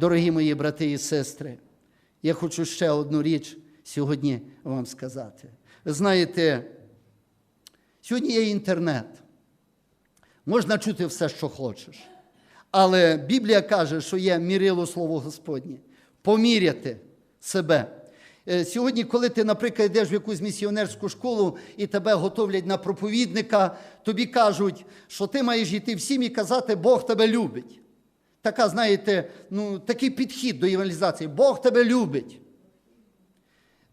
Дорогі мої брати і сестри, я хочу ще одну річ сьогодні вам сказати. Ви знаєте, сьогодні є інтернет. Можна чути все, що хочеш. Але Біблія каже, що є мірило Слово Господнє. Поміряти себе. Е, Сьогодні, коли ти, наприклад, йдеш в якусь місіонерську школу і тебе готовлять на проповідника, тобі кажуть, що ти маєш йти всім і казати, Бог тебе любить. Така, знаєте, ну, такий підхід до евангелізації. Бог тебе любить.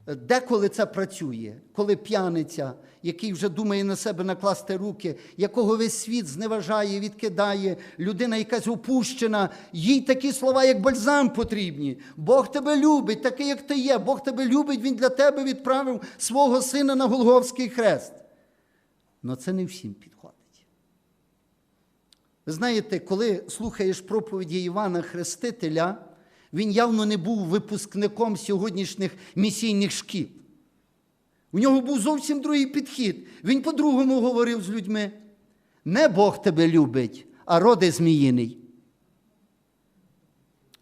Деколи це працює, коли п'яниця, який вже думає на себе накласти руки, якого весь світ зневажає, відкидає, людина якась опущена, їй такі слова, як бальзам потрібні. Бог тебе любить, такий, як ти є. Бог тебе любить, Він для тебе відправив свого сина на Голговський хрест. Але це не всім підходить. Ви знаєте, коли слухаєш проповіді Івана Хрестителя, він явно не був випускником сьогоднішніх місійних шкіл. У нього був зовсім другий підхід. Він по-другому говорив з людьми. Не Бог тебе любить, а роди зміїний.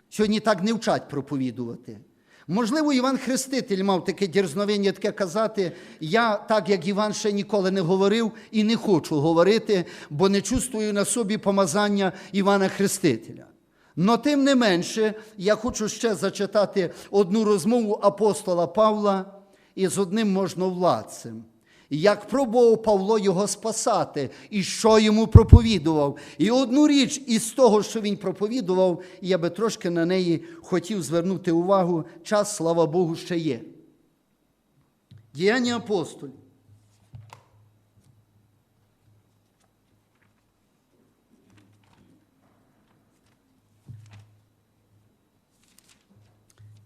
Сьогодні так не вчать проповідувати. Можливо, Іван Хреститель мав таке дерзновення таке казати. Я, так як Іван ще ніколи не говорив і не хочу говорити, бо не чувствую на собі помазання Івана Хрестителя. Но тим не менше, я хочу ще зачитати одну розмову апостола Павла із одним можновладцем. Як пробував Павло його спасати, і що йому проповідував. І одну річ із того, що він проповідував, я би трошки на неї хотів звернути увагу. Час, слава Богу, ще є. Діяння апостолів.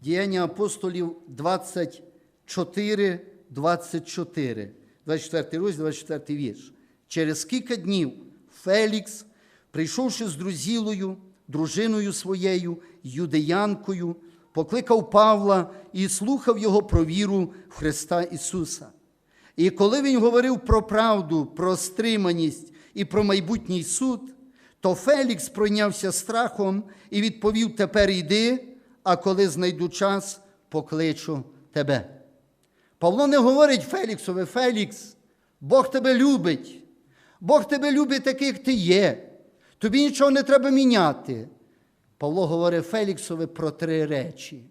Діяння апостолів 24, 24, 24 розділ, 24 вірш. Через кілька днів Фелікс, прийшовши з друзілою, дружиною своєю, юдеянкою, покликав Павла і слухав його про віру в Христа Ісуса. І коли він говорив про правду, про стриманість і про майбутній суд, то Фелікс пройнявся страхом і відповів: Тепер йди, а коли знайду час, покличу тебе. Павло не говорить Феліксові, Фелікс, Бог тебе любить. Бог тебе любить такий, як ти є. Тобі нічого не треба міняти. Павло говорить Феліксові про три речі.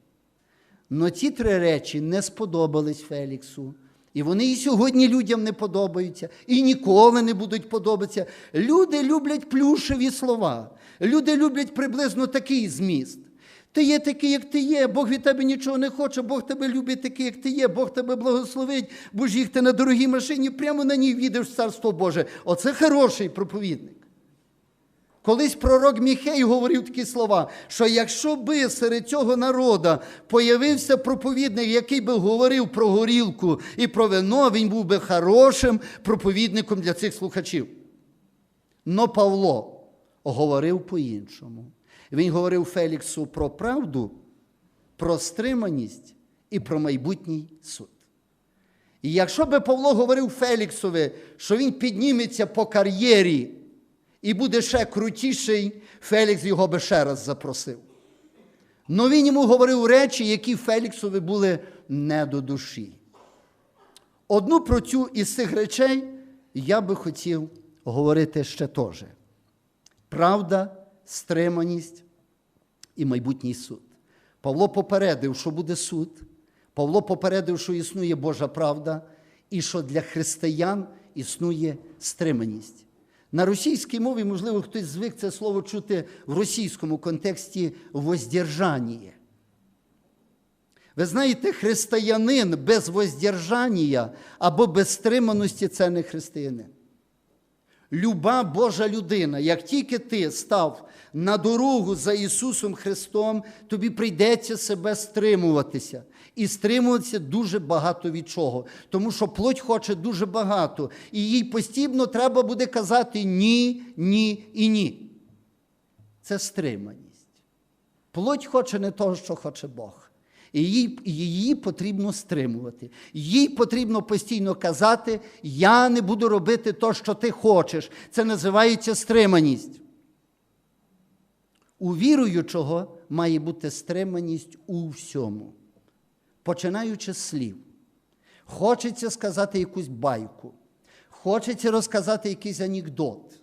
Но ці три речі не сподобались Феліксу. І вони і сьогодні людям не подобаються, і ніколи не будуть подобатися. Люди люблять плюшеві слова. Люди люблять приблизно такий зміст. Ти є такий, як ти є, Бог від тебе нічого не хоче, Бог тебе любить такий, як ти є, Бог тебе благословить, будеш їхати на дорогій машині, прямо на ній війдеш в Царство Боже. Оце хороший проповідник. Колись пророк Міхей говорив такі слова, що якщо би серед цього народу появився проповідник, який би говорив про горілку і про вино, він був би хорошим проповідником для цих слухачів. Но Павло говорив по-іншому. Він говорив Феліксу про правду, про стриманість і про майбутній суд. І якщо би Павло говорив Феліксові, що він підніметься по кар'єрі і буде ще крутіший, Фелікс його би ще раз запросив. Но він йому говорив речі, які Феліксові були не до душі. Одну про цю із цих речей я би хотів говорити ще теж. Правда, стриманість і майбутній суд. Павло попередив, що буде суд. Павло попередив, що існує Божа правда, і що для християн існує стриманість. На російській мові, можливо, хтось звик це слово чути в російському контексті воздержання. Ви знаєте, християнин без воздержання або без стриманості це не християнин. Люба Божа людина, як тільки ти став на дорогу за Ісусом Христом, тобі прийдеться себе стримуватися. І стримуватися дуже багато від чого. Тому що плоть хоче дуже багато. І їй постійно треба буде казати ні, ні і ні. Це стриманість. Плоть хоче не того, що хоче Бог. І її, її потрібно стримувати. Їй потрібно постійно казати: я не буду робити то, що ти хочеш. Це називається стриманість. У віруючого має бути стриманість у всьому, починаючи з слів. Хочеться сказати якусь байку, хочеться розказати якийсь анекдот.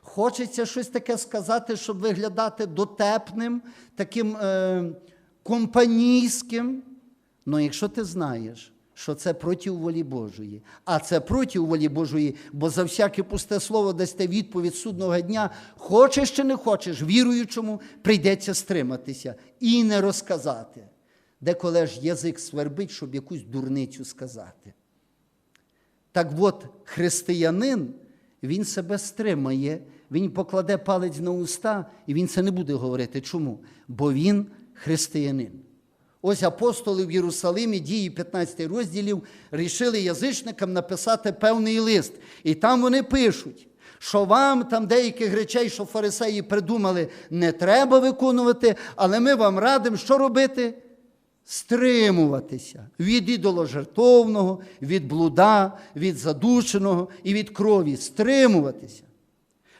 Хочеться щось таке сказати, щоб виглядати дотепним, таким е, компанійським. Ну, якщо ти знаєш, що це проти волі Божої, а це проти волі Божої, бо за всяке пусте слово дасте відповідь судного дня, хочеш чи не хочеш, віруючому прийдеться стриматися і не розказати. Деколи ж язик свербить, щоб якусь дурницю сказати. Так от, християнин, він себе стримає, він покладе палець на уста, і він це не буде говорити. Чому? Бо він християнин. Ось апостоли в Єрусалимі, дії 15 розділів, рішили язичникам написати певний лист. І там вони пишуть, що вам там деяких речей, що фарисеї придумали, не треба виконувати, але ми вам радимо, що робити? стримуватися від ідоложертовного, від блуда, від задушеного і від крові. Стримуватися.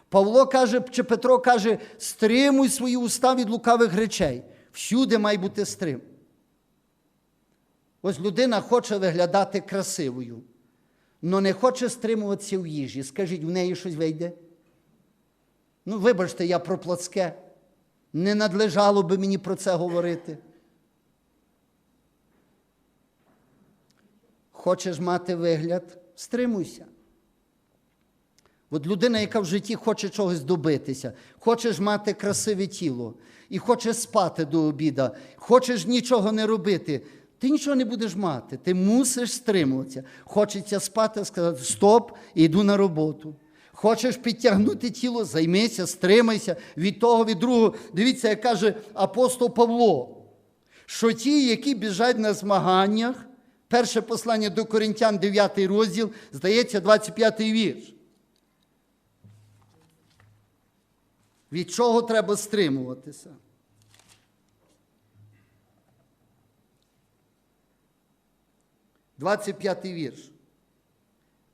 Павло каже, чи Петро каже, стримуй свої уста від лукавих речей. Всюди має бути стрим. Ось людина хоче виглядати красивою, але не хоче стримуватися в їжі. Скажіть, в неї щось вийде? Ну, вибачте, я про плотське. Не надлежало би мені про це говорити. Хочеш мати вигляд, стримуйся. От людина, яка в житті хоче чогось добитися, хочеш мати красиве тіло і хочеш спати до обіда, хочеш нічого не робити, ти нічого не будеш мати. Ти мусиш стримуватися. Хочеться спати, сказати стоп, йду на роботу. Хочеш підтягнути тіло, займися, стримайся від того, від другого. Дивіться, як каже апостол Павло, що ті, які біжать на змаганнях, перше послання до Коринтян, 9 розділ, здається, 25 вірш. Від чого треба стримуватися? Двадцять п'ятий вірш.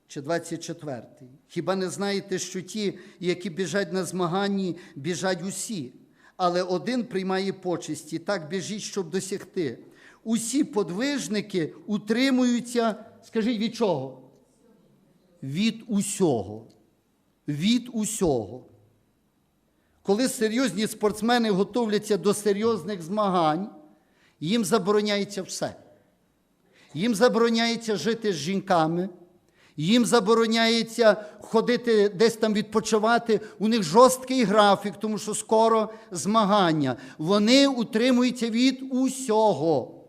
Чи 24. Хіба не знаєте, що ті, які біжать на змаганні, біжать усі, але один приймає почесті, так біжіть, щоб досягти. Усі подвижники утримуються, скажіть від чого? Від усього. Від усього. Коли серйозні спортсмени готовляться до серйозних змагань, їм забороняється все. Їм забороняється жити з жінками, їм забороняється ходити десь там відпочивати. У них жорсткий графік, тому що скоро змагання. Вони утримуються від усього.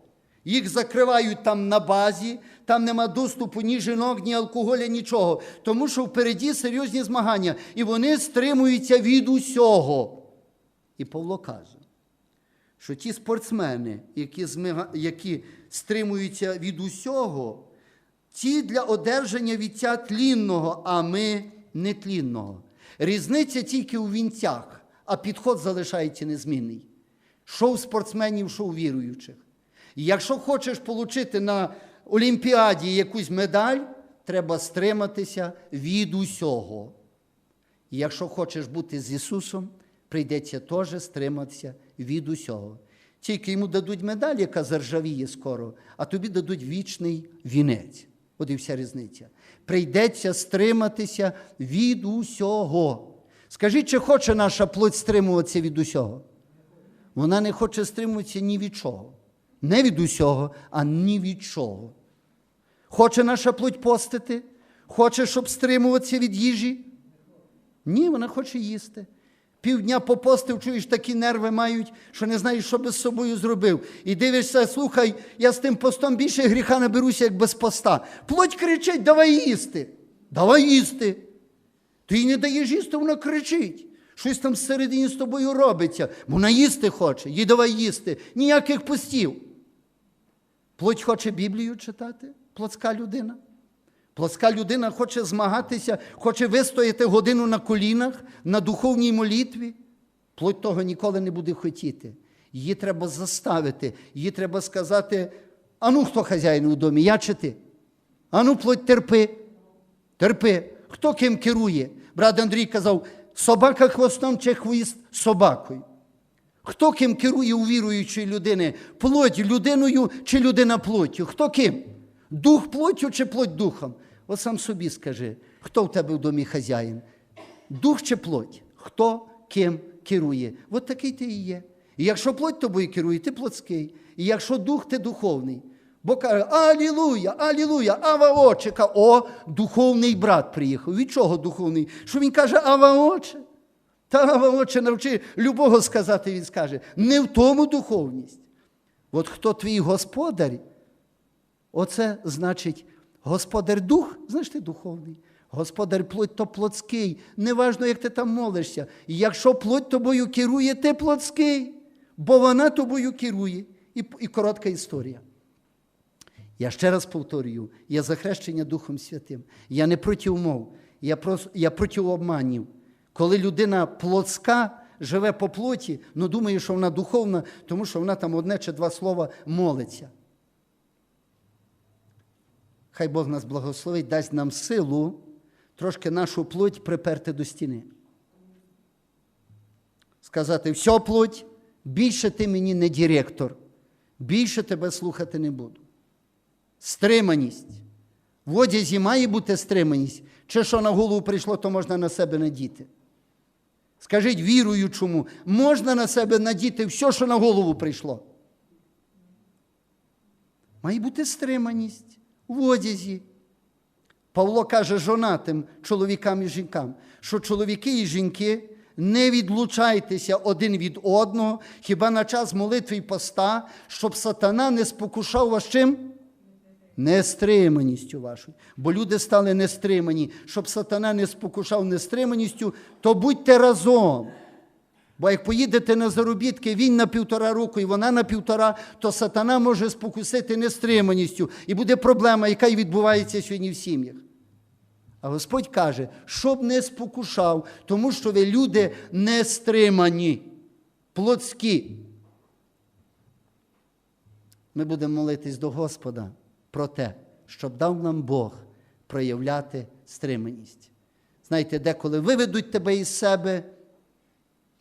Їх закривають там на базі, там нема доступу ні жінок, ні алкоголя, нічого. Тому що впереді серйозні змагання. І вони стримуються від усього. І Павло каже, що ті спортсмени, які, змига... які стримуються від усього, ті для одержання віття тлінного, а ми нетлінного. Різниця тільки у вінцях, а підход залишається незмінний. Що у спортсменів, що у віруючих. І якщо хочеш отримати на Олімпіаді якусь медаль, треба стриматися від усього. І якщо хочеш бути з Ісусом, прийдеться теж стриматися від усього. Тільки йому дадуть медаль, яка заржавіє скоро, а тобі дадуть вічний вінець. От і вся різниця. Прийдеться стриматися від усього. Скажіть, чи хоче наша плоть стримуватися від усього? Вона не хоче стримуватися ні від чого. Не від усього, а ні від чого. Хоче наша плоть постити? Хоче, щоб стримуватися від їжі? Ні, вона хоче їсти. Півдня попостив, чуєш, такі нерви мають, що не знаєш, що би з собою зробив. І дивишся, слухай, я з тим постом більше гріха наберуся, як без поста. Плоть кричить, давай їсти. Давай їсти. Ти їй не даєш їсти, вона кричить. Щось там всередині з тобою робиться. Вона їсти хоче, їй давай їсти. Ніяких постів. Плоть хоче Біблію читати, плотська людина. Плоска людина хоче змагатися, хоче вистояти годину на колінах, на духовній молитві. Плоть того ніколи не буде хотіти. Її треба заставити, її треба сказати: а ну хто хазяїн у домі, я чи ти? А ну плоть терпи, терпи. Хто ким керує? Брат Андрій казав, собака хвостом чи хвіст собакою. Хто ким керує у віруючої людини? Плоть людиною чи людина плоттю? Хто ким? Дух плоттю чи плоть духом? От сам собі скажи, хто в тебе в домі хазяїн? Дух чи плоть? Хто ким керує? От такий ти і є. І якщо плоть тобою керує, ти плотський. І якщо дух, ти духовний. Бо каже, Алілуя, Алілуя, Ава Очика. О, духовний брат приїхав. Від чого духовний? Що він каже, Ава Оче? Та Ава Оче навчи любого сказати, він скаже. Не в тому духовність. От хто твій господар, оце значить господар дух, знаєш ти духовний. Господар плоть то плотський. Неважно, як ти там молишся. Якщо плоть тобою керує, ти плотський, бо вона тобою керує. І, і коротка історія. Я ще раз повторюю, я за хрещення Духом Святим. Я не проти умов, я, просто, я проти обманів. Коли людина плотська живе по плоті, ну думає, що вона духовна, тому що вона там одне чи два слова молиться. Хай Бог нас благословить, дасть нам силу трошки нашу плоть приперти до стіни. Сказати, все плоть, більше ти мені не директор, більше тебе слухати не буду. Стриманість. В одязі має бути стриманість. Чи що на голову прийшло, то можна на себе надіти. Скажіть віруючому, можна на себе надіти все, що на голову прийшло. Має бути стриманість в одязі. Павло каже жонатим чоловікам і жінкам, що чоловіки і жінки не відлучайтеся один від одного, хіба на час молитви і поста, щоб сатана не спокушав вас чим? Нестриманістю вашою. Бо люди стали нестримані. Щоб сатана не спокушав нестриманістю, то будьте разом. Бо як поїдете на заробітки, він на півтора року і вона на півтора, то сатана може спокусити нестриманістю. І буде проблема, яка й відбувається сьогодні в сім'ях. А Господь каже, щоб не спокушав, тому що ви люди нестримані, плотські. Ми будемо молитись до Господа про те, щоб дав нам Бог проявляти стриманість. Знаєте, деколи виведуть тебе із себе,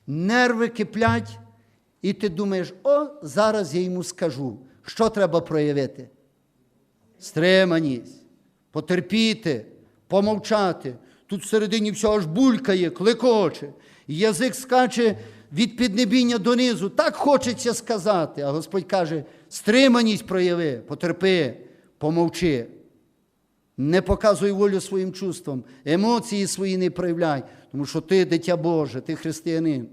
нерви киплять, і ти думаєш, о, зараз я йому скажу, що треба проявити. Стриманість, потерпіти, помовчати. Тут всередині все аж булькає, кликоче, язик скаче від піднебіння донизу. Так хочеться сказати. А Господь каже: стриманість прояви, потерпи, помовчи. Не показуй волю своїм чувствам, емоції свої не проявляй, тому що ти дитя Боже, ти християнин.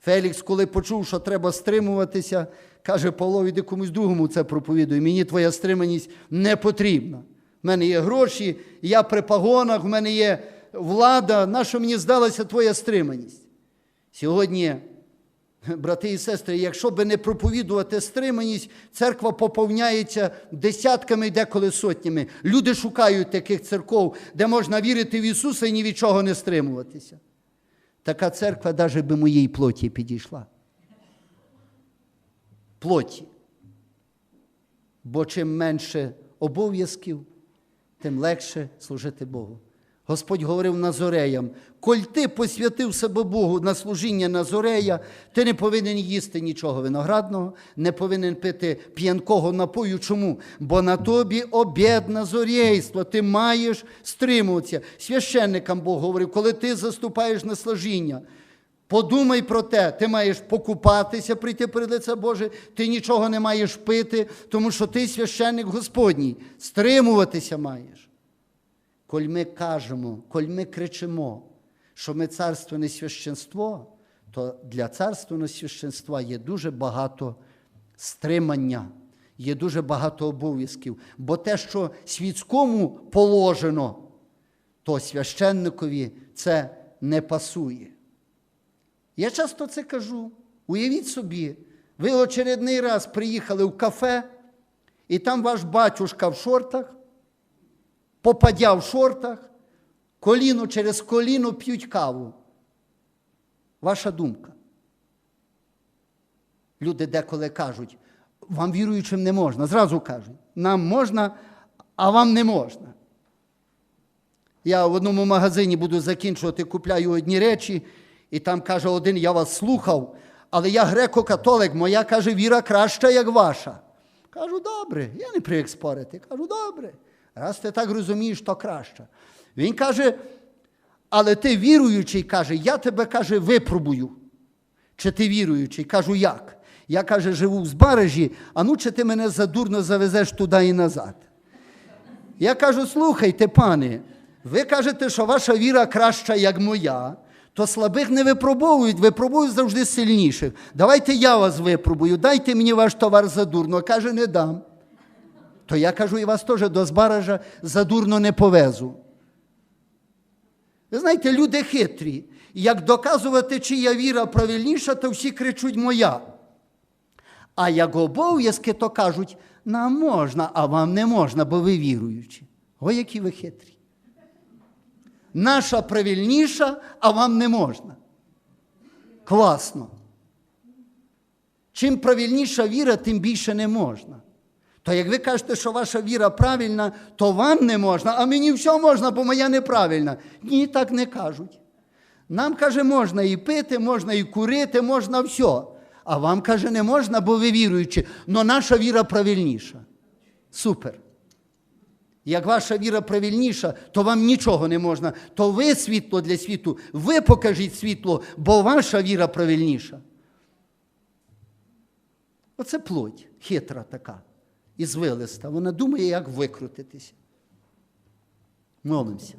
Фелікс, коли почув, що треба стримуватися, каже Павло, іди комусь другому це проповідуй. Мені твоя стриманість не потрібна. В мене є гроші, я при погонах, в мене є влада. На що мені здалася твоя стриманість? Сьогодні, брати і сестри, якщо би не проповідувати стриманість, церква поповняється десятками деколи сотнями. Люди шукають таких церков, де можна вірити в Ісуса і ні від чого не стримуватися. Така церква навіть би моїй плоті підійшла. Плоті. Бо чим менше обов'язків, тим легше служити Богу. Господь говорив Назореям, коль ти посвятив себе Богу на служіння Назорея, ти не повинен їсти нічого виноградного, не повинен пити п'янкого напою. Чому? Бо на тобі обід назорєйства, ти маєш стримуватися. Священникам Бог говорив, коли ти заступаєш на служіння, Подумай про те, ти маєш покупатися, прийти перед лице Боже, ти нічого не маєш пити, тому що ти священник Господній, стримуватися маєш. Коль ми кажемо, коль ми кричимо, що ми царственне священство, то для царственного священства є дуже багато стримання, є дуже багато обов'язків. Бо те, що світському положено, то священникові це не пасує. Я часто це кажу. Уявіть собі, ви очередний раз приїхали в кафе, і там ваш батюшка в шортах, попадя в шортах, коліно через коліно п'ють каву. Ваша думка. Люди деколи кажуть, вам віруючим не можна. Зразу кажуть, нам можна, а вам не можна. Я в одному магазині буду закінчувати, купляю одні речі, і там каже один, я вас слухав, але я греко-католик, моя каже, віра краща, як ваша. Кажу, добре, я не привик спорити. Кажу, добре. Раз ти так розумієш, то краще. Він каже, але ти віруючий, каже, я тебе каже, випробую. Чи ти віруючий? Кажу, як? Я каже, живу в Збаражі, а ну чи ти мене задурно завезеш туди і назад? Я кажу, слухайте, пане, ви кажете, що ваша віра краща, як моя, то слабих не випробовують, випробують завжди сильніших. Давайте я вас випробую, дайте мені ваш товар задурно. Каже, не дам. То я кажу, і вас теж до Збаража задурно не повезу. Ви знаєте, люди хитрі. Як доказувати, чия віра правильніша, то всі кричуть моя. А як обов'язки, то кажуть, нам можна, а вам не можна, бо ви віруючі. О, які ви хитрі. Наша правильніша, а вам не можна. Класно. Чим правильніша віра, тим більше не можна. То як ви кажете, що ваша віра правильна, то вам не можна, а мені все можна, бо моя неправильна. Ні, так не кажуть. Нам, каже, можна і пити, можна і курити, можна все. А вам, каже, не можна, бо ви віруючі. Но наша віра правильніша. Супер. Як ваша віра правильніша, то вам нічого не можна. То ви світло для світу, ви покажіть світло, бо ваша віра правильніша. Оце плоть хитра така, і звилиста. Вона думає, як викрутитися. Молимося.